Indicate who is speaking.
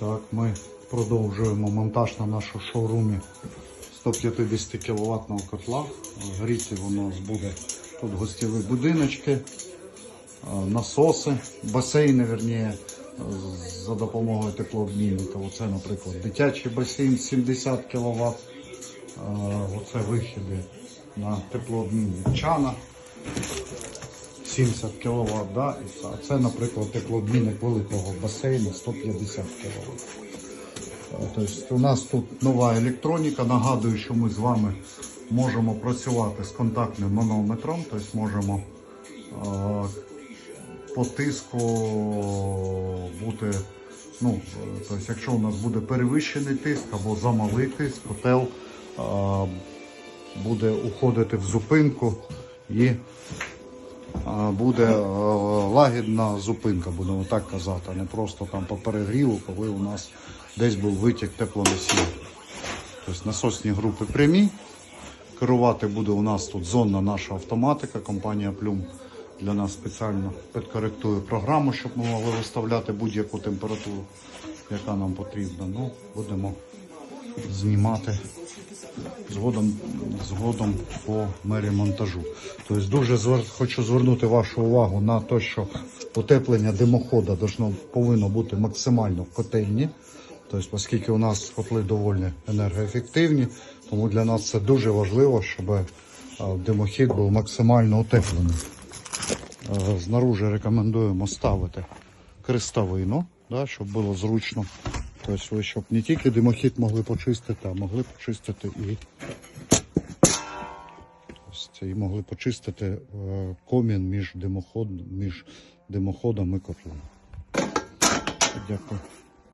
Speaker 1: Так, ми продовжуємо монтаж на нашому шоурумі 150 кВт котла. Гріти воно буде тут гостєві будиночки, е, насоси, басейни, верніше, за допомогою теплообмінника. Оце, наприклад, дитячий басейн 70 кВт. Оце вихіди на теплообмінник чана. 70 кВт, да? а це, наприклад, теплообмінник великого басейну 150 кВт. Тобто у нас тут нова електроніка. Нагадую, що ми з вами можемо працювати з контактним манометром, тобто можемо е, по тиску бути. Ну, е, тобто, якщо у нас буде перевищений тиск або замалий тиск, котел е, буде уходити в зупинку і буде е, лагідна зупинка, будемо так казати, а не просто там по перегріву, коли у нас десь був витік теплоносія. Тобто насосні групи прямі. Керувати буде у нас тут зонна наша автоматика. Компанія Плюм для нас спеціально підкоректує програму, щоб ми могли виставляти будь-яку температуру, яка нам потрібна. Ну, будемо знімати згодом, згодом по мері монтажу. Тобто дуже звер... хочу звернути вашу увагу на те, що утеплення димохода должно, повинно бути максимально в котельні. Тобто, оскільки у нас котли доволі енергоефективні, тому для нас це дуже важливо, щоб е, димохід був максимально утеплений. Е, Знаружи рекомендуємо ставити крестовину, да, щоб було зручно. Тобто ви щоб не тільки димохід могли почистити, а могли почистити і ось це, і могли почистити е, комін між димоходом, між димоходом і котлом. Дякую.